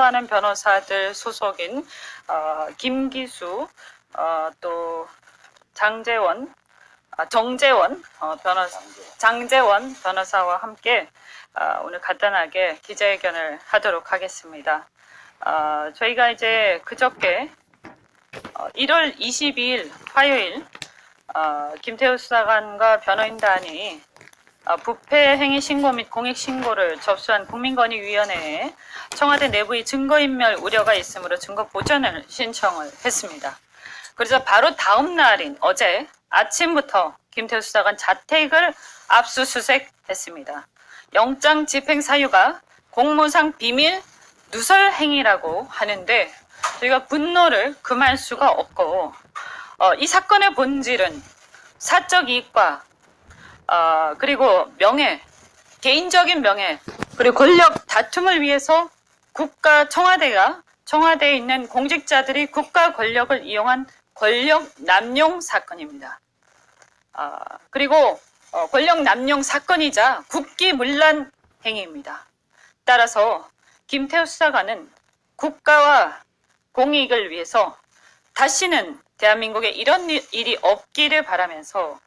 하는 변호사들 소속인 어, 김기수 어, 또 장재원 아, 정재원 어, 변호사 장재원 변호사와 함께 어, 오늘 간단하게 기자회견을 하도록 하겠습니다. 어, 저희가 이제 그저께 어, 1월 22일 화요일 어, 김태우 수사관과 변호인단이 어, 부패 행위 신고 및 공익 신고를 접수한 국민권익위원회에 청와대 내부의 증거인멸 우려가 있으므로 증거 보전을 신청을 했습니다. 그래서 바로 다음 날인 어제 아침부터 김태우 수사관 자택을 압수수색했습니다. 영장 집행 사유가 공무상 비밀 누설 행위라고 하는데 저희가 분노를 금할 수가 없고 어, 이 사건의 본질은 사적 이익과 어, 그리고 명예, 개인적인 명예, 그리고 권력 다툼을 위해서 국가 청와대가 청와대에 있는 공직자들이 국가 권력을 이용한 권력 남용 사건입니다. 아, 그리고 어, 권력 남용 사건이자 국기문란 행위입니다. 따라서 김태우 수사관은 국가와 공익을 위해서 다시는 대한민국에 이런 일- 일이 없기를 바라면서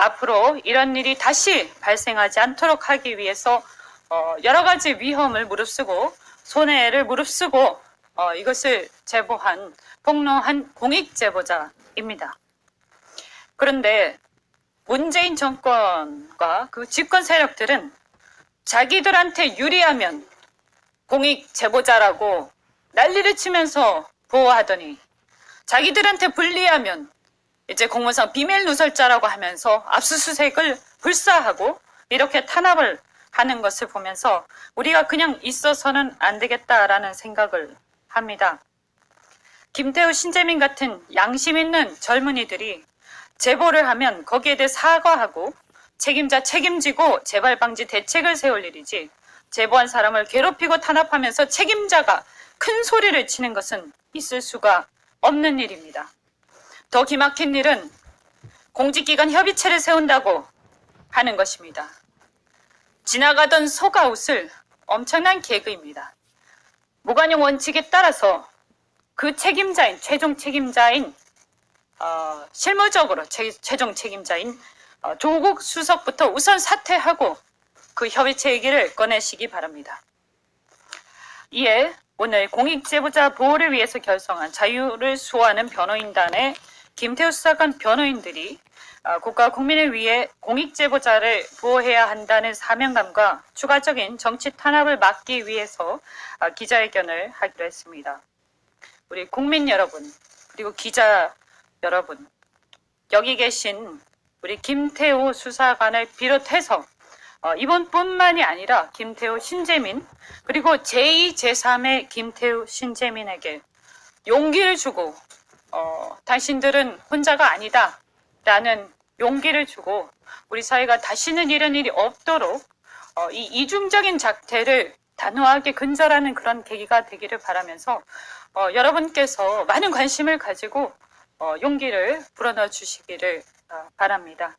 앞으로 이런 일이 다시 발생하지 않도록 하기 위해서 어, 여러 가지 위험을 무릅쓰고 손해를 무릅쓰고 어, 이것을 제보한 폭로한 공익 제보자입니다. 그런데 문재인 정권과 그 집권 세력들은 자기들한테 유리하면 공익 제보자라고 난리를 치면서 보호하더니 자기들한테 불리하면 이제 공무상 비밀 누설자라고 하면서 압수수색을 불사하고 이렇게 탄압을 하는 것을 보면서 우리가 그냥 있어서는 안 되겠다라는 생각을 합니다. 김태우 신재민 같은 양심 있는 젊은이들이 제보를 하면 거기에 대해 사과하고 책임자 책임지고 재발 방지 대책을 세울 일이지 제보한 사람을 괴롭히고 탄압하면서 책임자가 큰 소리를 치는 것은 있을 수가 없는 일입니다. 더 기막힌 일은 공직기관 협의체를 세운다고 하는 것입니다. 지나가던 소가 웃을 엄청난 개그입니다. 무관용 원칙에 따라서 그 책임자인 최종 책임자인 어, 실무적으로 최, 최종 책임자인 어, 조국 수석부터 우선 사퇴하고 그 협의체 얘기를 꺼내시기 바랍니다. 이에 오늘 공익제보자 보호를 위해서 결성한 자유를 수호하는 변호인단의 김태우 수사관 변호인들이 어, 국가 국민을 위해 공익제보자를 보호해야 한다는 사명감과 추가적인 정치 탄압을 막기 위해서 어, 기자회견을 하기로 했습니다. 우리 국민 여러분 그리고 기자 여러분 여기 계신 우리 김태우 수사관을 비롯해서 어, 이번뿐만이 아니라 김태우 신재민 그리고 제2, 제3의 김태우 신재민에게 용기를 주고 어, 당신들은 혼자가 아니다 라는 용기를 주고 우리 사회가 다시는 이런 일이 없도록 어, 이 이중적인 작태를 단호하게 근절하는 그런 계기가 되기를 바라면서 어, 여러분께서 많은 관심을 가지고 어, 용기를 불어넣어 주시기를 어, 바랍니다.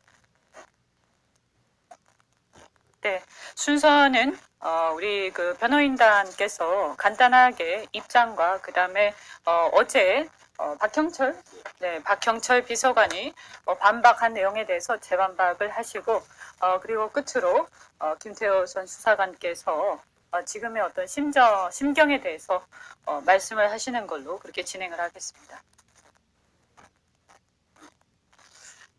네, 순서는 어, 우리 그 변호인단께서 간단하게 입장과 그 다음에 어, 어제 어, 박형철, 네, 박형철 비서관이 어, 반박한 내용에 대해서 재반박을 하시고 어, 그리고 끝으로 어, 김태호 전 수사관께서 어, 지금의 어떤 심정, 심경에 대해서 어, 말씀을 하시는 걸로 그렇게 진행을 하겠습니다.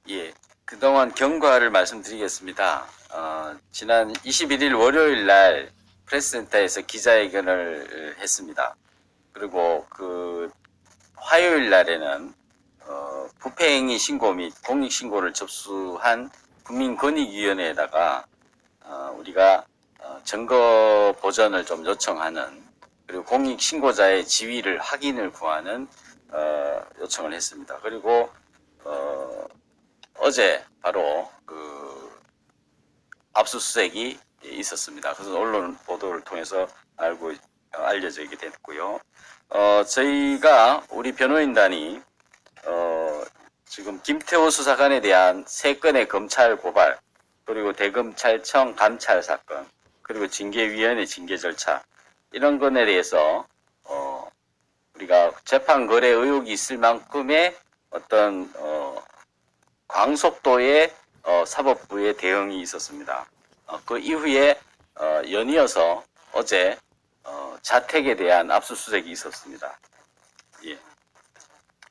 예, 그동안 경과를 말씀드리겠습니다. 어, 지난 21일 월요일 날 프레스센터에서 기자회견을 했습니다. 그리고 그 화요일 날에는 어, 부패행위 신고 및 공익신고를 접수한 국민권익위원회에다가 어, 우리가 어, 증거 보전을 좀 요청하는 그리고 공익신고자의 지위를 확인을 구하는 어, 요청을 했습니다. 그리고 어, 어제 바로 그 압수수색이 있었습니다. 그래서 언론 보도를 통해서 알고 어, 알려지게 됐고요. 어, 저희가 우리 변호인단이 어, 지금 김태호 수사관에 대한 세 건의 검찰 고발 그리고 대검찰청 감찰 사건 그리고 징계위원회 징계 절차 이런 건에 대해서 우리가 재판 거래 의혹이 있을 만큼의 어떤 어, 광속도의 어, 사법부의 대응이 있었습니다. 어, 그 이후에 어, 연이어서 어제 어, 자택에 대한 압수수색이 있었습니다. 예,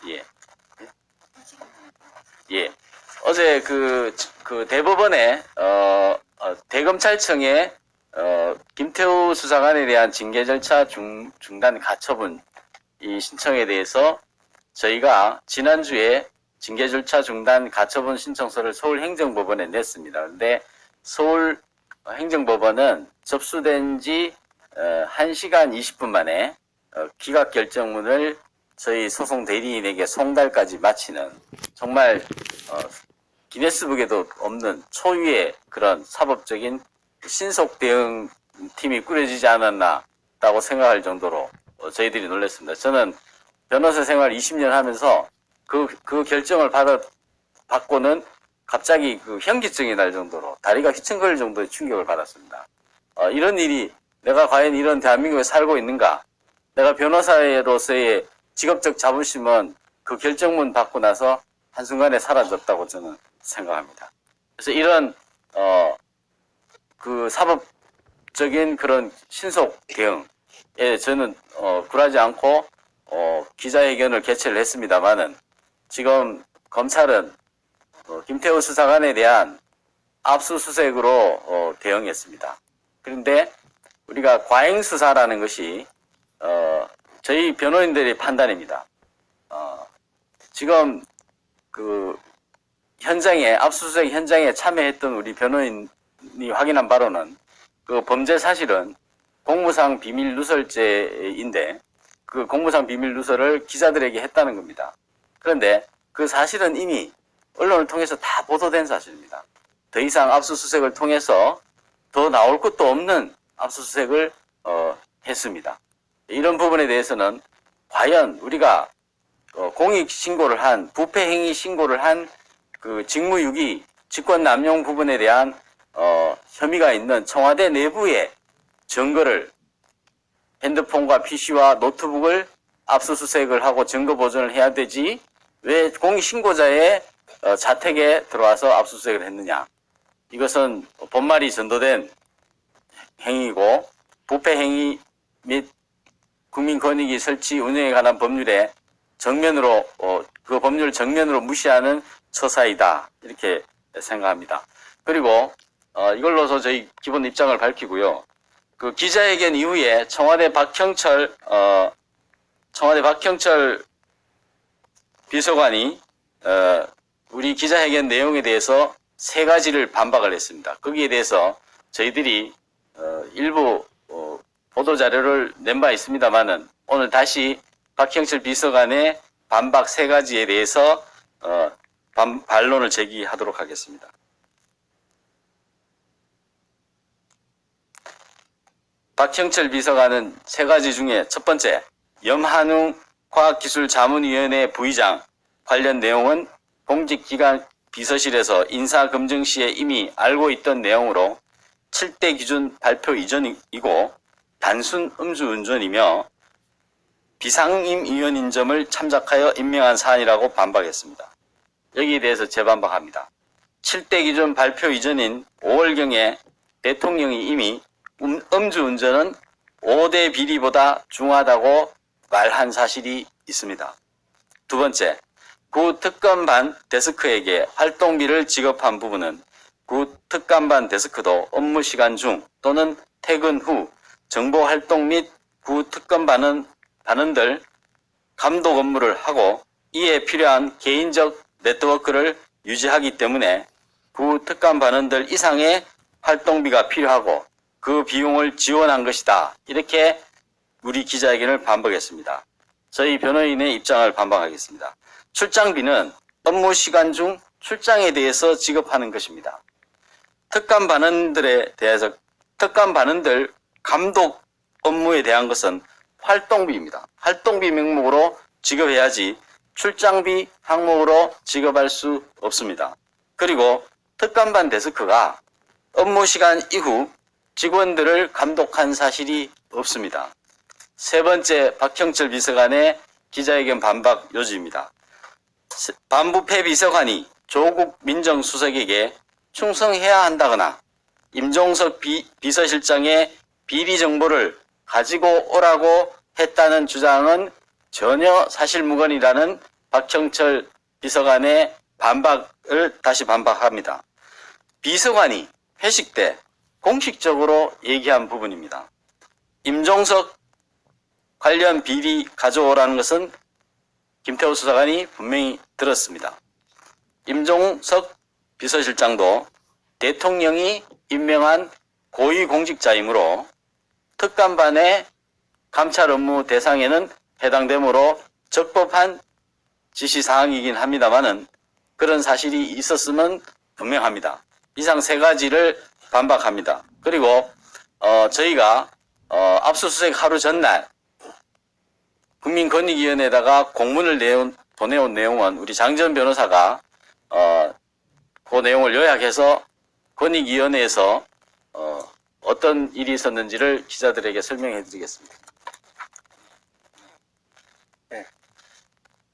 예, 예. 어제 그, 그 대법원에 어, 어, 대검찰청에 어, 김태우 수사관에 대한 징계 절차 중, 중단 가처분 이 신청에 대해서 저희가 지난주에 징계 절차 중단 가처분 신청서를 서울행정법원에 냈습니다. 근데 서울 행정법원은 접수된 지 어, 1시간 20분 만에 어, 기각 결정문을 저희 소송 대리인에게 송달까지 마치는 정말 어, 기네스북에도 없는 초유의 그런 사법적인 신속 대응 팀이 꾸려지지 않았나라고 생각할 정도로 어, 저희들이 놀랐습니다. 저는 변호사 생활 20년 하면서 그, 그 결정을 받아, 받고는 갑자기 그 현기증이 날 정도로 다리가 휘청거릴 정도의 충격을 받았습니다. 어, 이런 일이 내가 과연 이런 대한민국에 살고 있는가? 내가 변호사로서의 직업적 자부심은 그 결정문 받고 나서 한순간에 사라졌다고 저는 생각합니다. 그래서 이런, 어, 그 사법적인 그런 신속 대응에 저는, 어, 굴하지 않고, 어, 기자회견을 개최를 했습니다만은 지금 검찰은 어, 김태우 수사관에 대한 압수수색으로 어, 대응했습니다. 그런데 우리가 과잉 수사라는 것이 어, 저희 변호인들의 판단입니다. 어, 지금 그 현장에 압수수색 현장에 참여했던 우리 변호인이 확인한 바로는 그 범죄 사실은 공무상 비밀 누설죄인데 그 공무상 비밀 누설을 기자들에게 했다는 겁니다. 그런데 그 사실은 이미 언론을 통해서 다 보도된 사실입니다. 더 이상 압수수색을 통해서 더 나올 것도 없는 압수수색을 어, 했습니다. 이런 부분에 대해서는 과연 우리가 어, 공익 신고를 한 부패 행위 신고를 한 그 직무유기 직권 남용 부분에 대한 어, 혐의가 있는 청와대 내부의 증거를 핸드폰과 PC와 노트북을 압수수색을 하고 증거 보존을 해야 되지 왜 공익 신고자의 어, 자택에 들어와서 압수수색을 했느냐 이것은 본말이 전도된 행위고 부패 행위 및 국민권익위 설치 운영에 관한 법률에 정면으로 어, 그 법률 정면으로 무시하는 처사이다 이렇게 생각합니다. 그리고 어, 이걸로서 저희 기본 입장을 밝히고요. 그 기자회견 이후에 청와대 박형철 어, 청와대 박형철 비서관이 어, 우리 기자회견 내용에 대해서 세 가지를 반박을 했습니다. 거기에 대해서 저희들이 어, 일부 어, 보도 자료를 낸 바 있습니다만은 오늘 다시 박형철 비서관의 반박 세 가지에 대해서 어, 반, 반론을 제기하도록 하겠습니다. 박형철 비서관은 세 가지 중에 첫 번째, 염한웅 과학기술자문위원회 부의장 관련 내용은 공직기관 비서실에서 인사검증 시에 이미 알고 있던 내용으로 7대 기준 발표 이전이고 단순 음주운전이며 비상임 위원인 점을 참작하여 임명한 사안이라고 반박했습니다. 여기에 대해서 재반박합니다. 7대 기준 발표 이전인 5월경에 대통령이 이미 음, 음주운전은 5대 비리보다 중하다고 말한 사실이 있습니다. 두 번째, 구 특검반 데스크에게 활동비를 지급한 부분은 구 특감반 데스크도 업무 시간 중 또는 퇴근 후 정보 활동 및 구 특검반은 반원들 감독 업무를 하고 이에 필요한 개인적 네트워크를 유지하기 때문에 구 특감 반원들 이상의 활동비가 필요하고 그 비용을 지원한 것이다. 이렇게 우리 기자회견을 반박했습니다. 저희 변호인의 입장을 반박하겠습니다. 출장비는 업무 시간 중 출장에 대해서 지급하는 것입니다. 특감 반원들에 대해서 특감 반원들 감독 업무에 대한 것은 활동비입니다. 활동비 명목으로 지급해야지 출장비 항목으로 지급할 수 없습니다. 그리고 특감반 데스크가 업무 시간 이후 직원들을 감독한 사실이 없습니다. 세 번째 박형철 비서관의 기자회견 반박 요지입니다. 세- 반부패 비서관이 조국 민정수석에게 충성해야 한다거나 임종석 비, 비서실장의 비리 정보를 가지고 오라고 했다는 주장은 전혀 사실무근이라는 박형철 비서관의 반박을 다시 반박합니다. 비서관이 회식 때 공식적으로 얘기한 부분입니다. 임종석 관련 비리 가져오라는 것은 김태호 수사관이 분명히 들었습니다. 임종석 비서실장도 대통령이 임명한 고위공직자이므로 특감반의 감찰 업무 대상에는 해당되므로 적법한 지시사항이긴 합니다만은 그런 사실이 있었으면 분명합니다. 이상 세 가지를 반박합니다. 그리고 어, 저희가 어, 압수수색 하루 전날 국민권익위원회에다가 공문을 내온, 보내온 내용은 우리 장전 변호사가 어, 그 내용을 요약해서 권익위원회에서 어, 어떤 일이 있었는지를 기자들에게 설명해 드리겠습니다.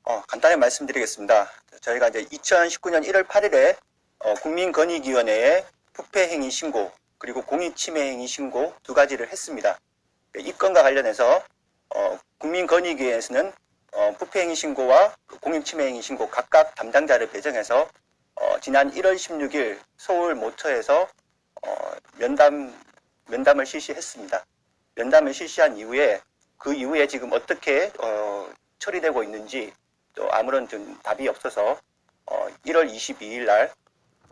어, 간단히 말씀드리겠습니다. 저희가 이제 2019년 1월 8일에 어, 국민권익위원회에 부패행위 신고 그리고 공익침해행위 신고 두 가지를 했습니다. 이 건과 관련해서 어, 국민권익위에서는 어, 부패행위 신고와 그 공익침해행위 신고 각각 담당자를 배정해서 어, 지난 1월 16일 서울 모처에서 어, 면담 면담을 실시했습니다. 면담을 실시한 이후에 그 이후에 지금 어떻게 어, 처리되고 있는지 또 아무런 좀 답이 없어서 어, 1월 22일 날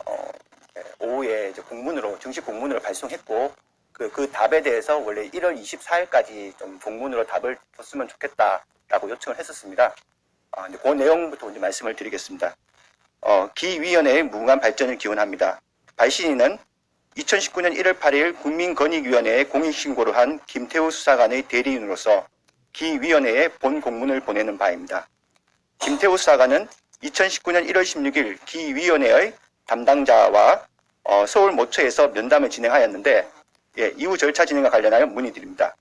어, 예, 오후에 공문으로 정식 공문으로 발송했고 그, 그 답에 대해서 원래 1월 24일까지 좀 공문으로 답을 줬으면 좋겠다라고 요청을 했었습니다. 아, 이제 그 내용부터 이제 말씀을 드리겠습니다. 어, 기위원회의 무궁한 발전을 기원합니다. 발신인은 2019년 1월 8일 국민권익위원회에 공익신고를 한 김태우 수사관의 대리인으로서 기위원회에 본 공문을 보내는 바입니다. 김태우 수사관은 2019년 1월 16일 기위원회의 담당자와 어, 서울 모처에서 면담을 진행하였는데 예, 이후 절차 진행과 관련하여 문의드립니다.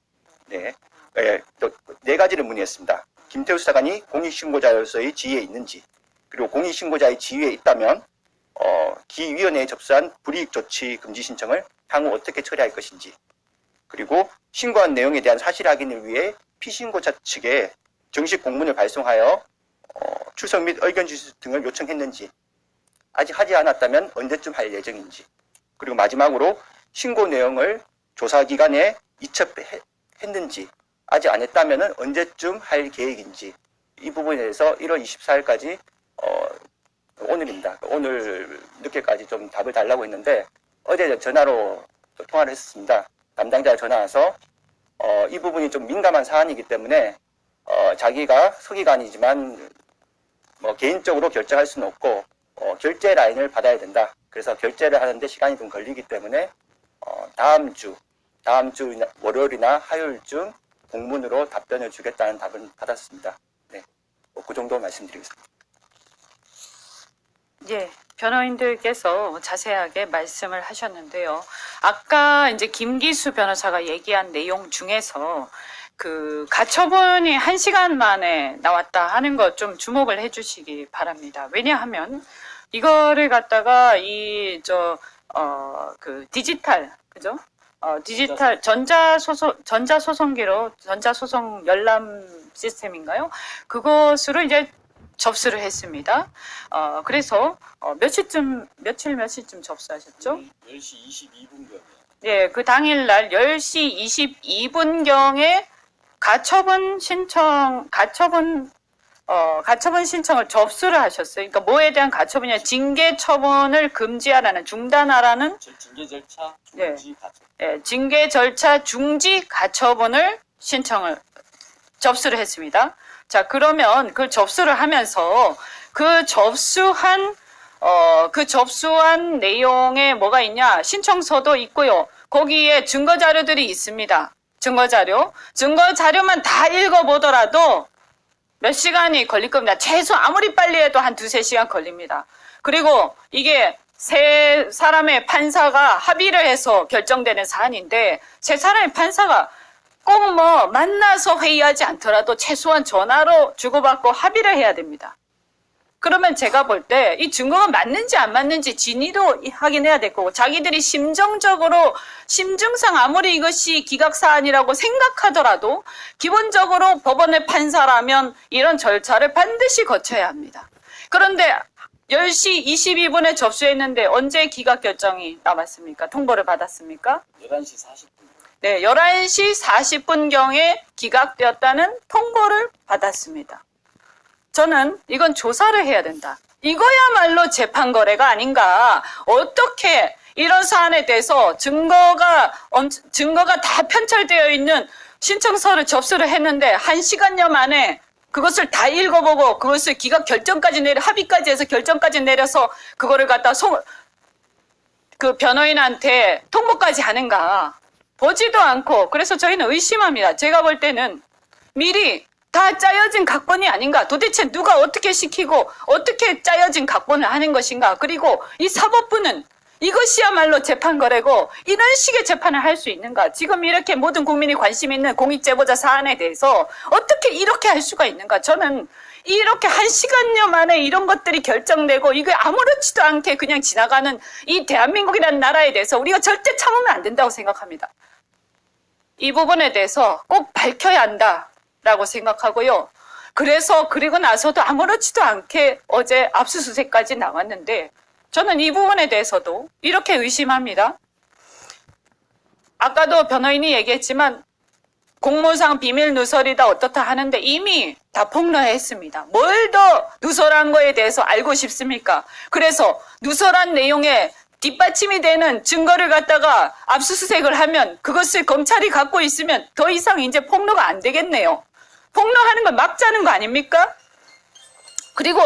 네, 예, 또네 가지를 문의했습니다. 김태우 수사관이 공익신고자로서의 지위에 있는지 그리고 공익신고자의 지위에 있다면 어, 기위원회에 접수한 불이익 조치 금지 신청을 향후 어떻게 처리할 것인지 그리고 신고한 내용에 대한 사실 확인을 위해 피신고자 측에 정식 공문을 발송하여 어, 출석 및 의견 주시 등을 요청했는지 아직 하지 않았다면 언제쯤 할 예정인지 그리고 마지막으로 신고 내용을 조사 기간에 이첩했는지 아직 안 했다면 언제쯤 할 계획인지 이 부분에 대해서 1월 24일까지 어, 오늘입니다. 오늘 늦게까지 좀 답을 달라고 했는데 어제 전화로 또 통화를 했습니다. 담당자가 전화 와서 어, 이 부분이 좀 민감한 사안이기 때문에 어, 자기가 서기관이지만 뭐 개인적으로 결정할 수는 없고 어, 결제 라인을 받아야 된다. 그래서 결제를 하는데 시간이 좀 걸리기 때문에 어, 다음 주 다음 주 월요일이나 화요일쯤 공문으로 답변을 주겠다는 답을 받았습니다. 네, 뭐 그 정도 말씀드리겠습니다. 예, 변호인들께서 자세하게 말씀을 하셨는데요. 아까 이제 김기수 변호사가 얘기한 내용 중에서 그 가처분이 한 시간 만에 나왔다 하는 것 좀 주목을 해주시기 바랍니다. 왜냐하면 이거를 갖다가 이 저 어 그 디지털 그죠? 어 디지털 전자 소송 전자 소송기로 전자 소송 열람 시스템인가요? 그것으로 이제 접수를 했습니다. 어, 그래서 어, 며칠쯤 며칠 며칠쯤 접수하셨죠? 10시 22분경에 예, 그 당일 날 10시 22분경에 가처분 신청 가처분 어, 가처분 신청을 접수를 하셨어요. 그러니까 뭐에 대한 가처분이냐? 징계 처분을 금지하라는 중단하라는 징계 절차 네. 중지 가처 예, 징계 절차 중지 가처분을 신청을 접수를 했습니다. 자, 그러면 그 접수를 하면서 그 접수한 어, 그 접수한 내용에 뭐가 있냐? 신청서도 있고요. 거기에 증거 자료들이 있습니다. 증거 자료. 증거 자료만 다 읽어 보더라도 몇 시간이 걸릴 겁니다. 최소 아무리 빨리 해도 한 두세 시간 걸립니다. 그리고 이게 세 사람의 판사가 합의를 해서 결정되는 사안인데 세 사람의 판사가 꼭 뭐 만나서 회의하지 않더라도 최소한 전화로 주고받고 합의를 해야 됩니다. 그러면 제가 볼 때 이 증거가 맞는지 안 맞는지 진위도 확인해야 될 거고 자기들이 심정적으로 심증상 아무리 이것이 기각 사안이라고 생각하더라도 기본적으로 법원의 판사라면 이런 절차를 반드시 거쳐야 합니다. 그런데 10시 22분에 접수했는데 언제 기각 결정이 남았습니까? 통보를 받았습니까? 11시 40분. 네, 11시 40분경에 기각되었다는 통보를 받았습니다. 저는 이건 조사를 해야 된다. 이거야말로 재판 거래가 아닌가. 어떻게 이런 사안에 대해서 증거가 엄- 증거가 다 편철되어 있는 신청서를 접수를 했는데 한 시간여 만에 그것을 다 읽어보고 그것을 기각 결정까지 내려 합의까지 해서 결정까지 내려서 그거를 갖다 송, 그 변호인한테 통보까지 하는가. 보지도 않고 그래서 저희는 의심합니다. 제가 볼 때는 미리 다 짜여진 각본이 아닌가. 도대체 누가 어떻게 시키고 어떻게 짜여진 각본을 하는 것인가. 그리고 이 사법부는 이것이야말로 재판 거래고 이런 식의 재판을 할 수 있는가. 지금 이렇게 모든 국민이 관심 있는 공익제보자 사안에 대해서 어떻게 이렇게 할 수가 있는가. 저는 이렇게 한 시간여 만에 이런 것들이 결정되고 이게 아무렇지도 않게 그냥 지나가는 이 대한민국이라는 나라에 대해서 우리가 절대 참으면 안 된다고 생각합니다. 이 부분에 대해서 꼭 밝혀야 한다라고 생각하고요. 그래서 그리고 나서도 아무렇지도 않게 어제 압수수색까지 나왔는데 저는 이 부분에 대해서도 이렇게 의심합니다. 아까도 변호인이 얘기했지만 공무상 비밀 누설이다 어떻다 하는데 이미 다 폭로했습니다. 뭘 더 누설한 거에 대해서 알고 싶습니까? 그래서 누설한 내용에 뒷받침이 되는 증거를 갖다가 압수수색을 하면 그것을 검찰이 갖고 있으면 더 이상 이제 폭로가 안 되겠네요. 폭로하는 걸 막자는 거 아닙니까? 그리고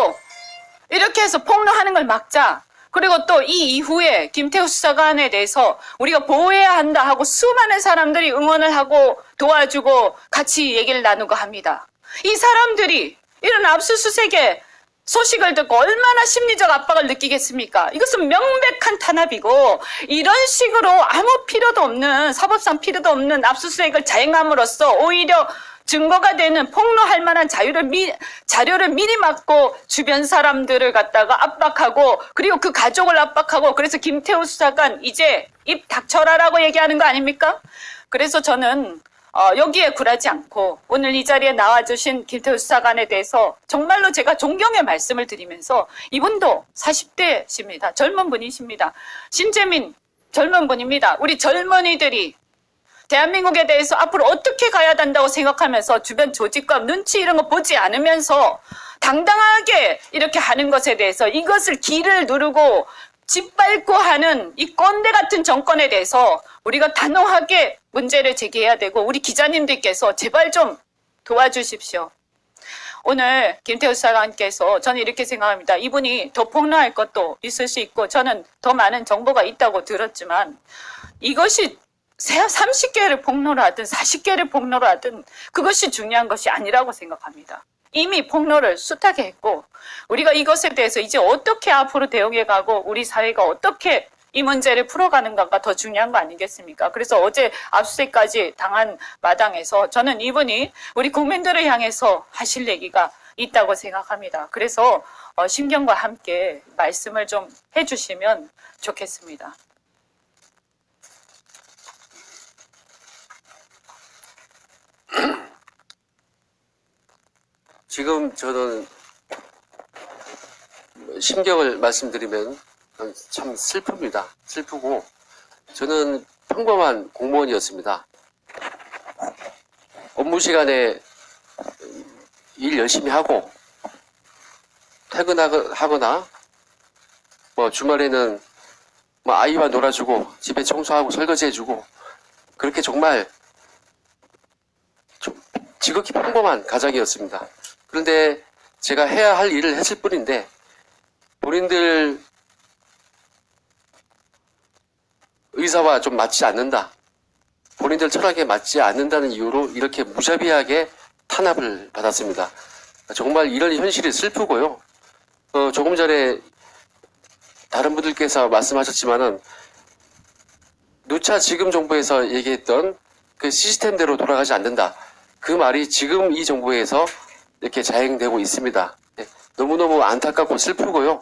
이렇게 해서 폭로하는 걸 막자. 그리고 또 이 이후에 김태우 수사관에 대해서 우리가 보호해야 한다 하고 수많은 사람들이 응원을 하고 도와주고 같이 얘기를 나누고 합니다. 이 사람들이 이런 압수수색에 소식을 듣고 얼마나 심리적 압박을 느끼겠습니까? 이것은 명백한 탄압이고 이런 식으로 아무 필요도 없는 사법상 필요도 없는 압수수색을 자행함으로써 오히려 증거가 되는 폭로할 만한 자유를 미, 자료를 미리 막고 주변 사람들을 갖다가 압박하고 그리고 그 가족을 압박하고 그래서 김태우 수사관 이제 입 닥쳐라라고 얘기하는 거 아닙니까? 그래서 저는 어, 여기에 굴하지 않고 오늘 이 자리에 나와주신 김태우 수사관에 대해서 정말로 제가 존경의 말씀을 드리면서 이분도 40대십니다. 젊은 분이십니다. 신재민 젊은 분입니다. 우리 젊은이들이 대한민국에 대해서 앞으로 어떻게 가야 된다고 생각하면서 주변 조직과 눈치 이런 거 보지 않으면서 당당하게 이렇게 하는 것에 대해서 이것을 길을 누르고 짓밟고 하는 이 꼰대 같은 정권에 대해서 우리가 단호하게 문제를 제기해야 되고 우리 기자님들께서 제발 좀 도와주십시오. 오늘 김태우 수사관께서 저는 이렇게 생각합니다. 이분이 더 폭로할 것도 있을 수 있고 저는 더 많은 정보가 있다고 들었지만 이것이 30개를 폭로를 하든 40개를 폭로를 하든 그것이 중요한 것이 아니라고 생각합니다. 이미 폭로를 숱하게 했고 우리가 이것에 대해서 이제 어떻게 앞으로 대응해 가고 우리 사회가 어떻게 이 문제를 풀어가는가가 더 중요한 거 아니겠습니까? 그래서 어제 압수수색까지 당한 마당에서 저는 이분이 우리 국민들을 향해서 하실 얘기가 있다고 생각합니다. 그래서 어, 신경과 함께 말씀을 좀 해주시면 좋겠습니다. 지금 저는 심경을 말씀드리면 참 슬픕니다. 슬프고 저는 평범한 공무원이었습니다. 업무 시간에 일 열심히 하고 퇴근하거나 뭐 주말에는 뭐 아이와 놀아주고 집에 청소하고 설거지해주고 그렇게 정말 좀 지극히 평범한 가정이었습니다. 그런데 제가 해야 할 일을 했을 뿐인데 본인들 의사와 좀 맞지 않는다. 본인들 철학에 맞지 않는다는 이유로 이렇게 무자비하게 탄압을 받았습니다. 정말 이런 현실이 슬프고요. 어, 조금 전에 다른 분들께서 말씀하셨지만은 누차 지금 정부에서 얘기했던 그 시스템대로 돌아가지 않는다. 그 말이 지금 이 정부에서 이렇게 자행되고 있습니다. 네, 너무너무 안타깝고 슬프고요.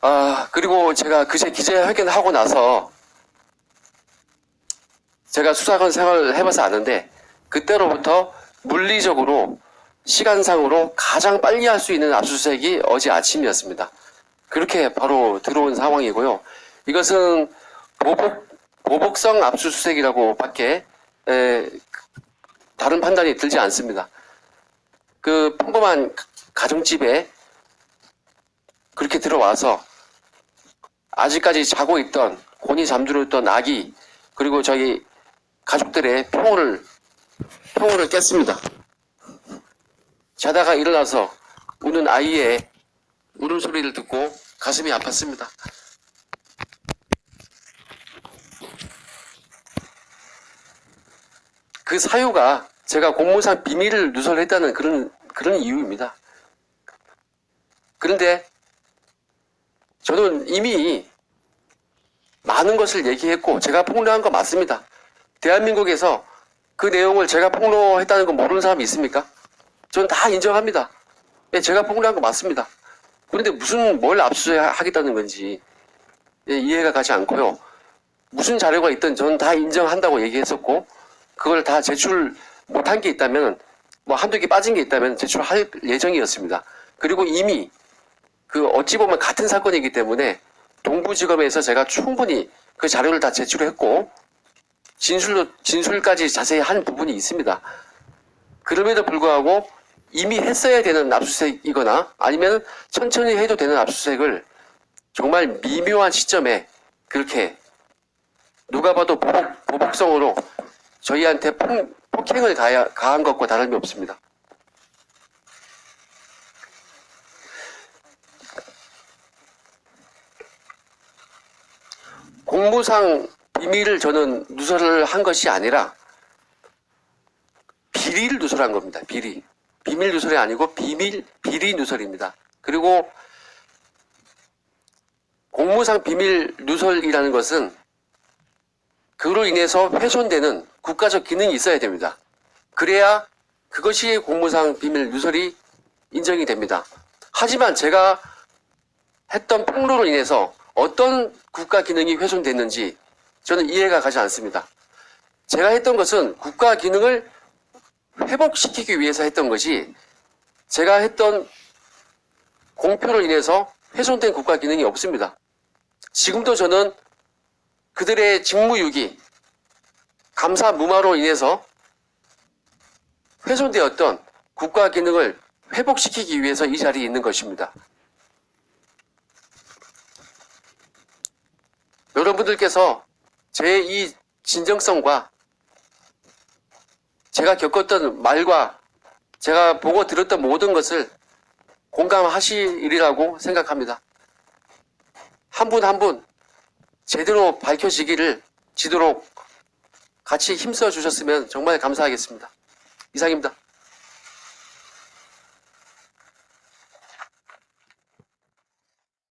아, 그리고 제가 그제 기자회견 하고 나서 제가 수사관 생활을 해봐서 아는데 그때로부터 물리적으로 시간상으로 가장 빨리 할 수 있는 압수수색이 어제 아침이었습니다. 그렇게 바로 들어온 상황이고요. 이것은 보복, 보복성 압수수색이라고 밖에 에, 다른 판단이 들지 않습니다. 그 평범한 가정집에 그렇게 들어와서 아직까지 자고 있던 곤히 잠들었던 아기 그리고 저희 가족들의 평온을 평온을 깼습니다. 자다가 일어나서 우는 아이의 울음소리를 듣고 가슴이 아팠습니다. 그 사유가 제가 공무상 비밀을 누설했다는 그런 그런 이유입니다. 그런데 저는 이미 많은 것을 얘기했고 제가 폭로한 거 맞습니다. 대한민국에서 그 내용을 제가 폭로했다는 거 모르는 사람이 있습니까? 저는 다 인정합니다. 예, 제가 폭로한 거 맞습니다. 그런데 무슨 뭘 압수하겠다는 건지 예, 이해가 가지 않고요. 무슨 자료가 있든 저는 다 인정한다고 얘기했었고 그걸 다 제출 못한 게 있다면 뭐 한두 개 빠진 게 있다면 제출할 예정이었습니다. 그리고 이미 그 어찌 보면 같은 사건이기 때문에 동부지검에서 제가 충분히 그 자료를 다 제출했고 진술로 진술까지 자세히 한 부분이 있습니다. 그럼에도 불구하고 이미 했어야 되는 압수수색이거나 아니면 천천히 해도 되는 압수수색을 정말 미묘한 시점에 그렇게 누가 봐도 보복, 보복성으로 저희한테 폭, 폭행을 가야, 가한 것과 다름이 없습니다. 공무상 비밀을 저는 누설을 한 것이 아니라 비리를 누설한 겁니다. 비리. 비밀 누설이 아니고 비밀 비리 누설입니다. 그리고 공무상 비밀 누설이라는 것은 그로 인해서 훼손되는 국가적 기능이 있어야 됩니다. 그래야 그것이 공무상 비밀 누설이 인정이 됩니다. 하지만 제가 했던 폭로로 인해서 어떤 국가 기능이 훼손됐는지 저는 이해가 가지 않습니다. 제가 했던 것은 국가 기능을 회복시키기 위해서 했던 것이 제가 했던 공표로 인해서 훼손된 국가 기능이 없습니다. 지금도 저는 그들의 직무유기, 감사 무마로 인해서 훼손되었던 국가 기능을 회복시키기 위해서 이 자리에 있는 것입니다. 여러분들께서 제 이 진정성과 제가 겪었던 말과 제가 보고 들었던 모든 것을 공감하시리라고 생각합니다. 한 분 한분 제대로 밝혀지기를 지도록 같이 힘써 주셨으면 정말 감사하겠습니다. 이상입니다.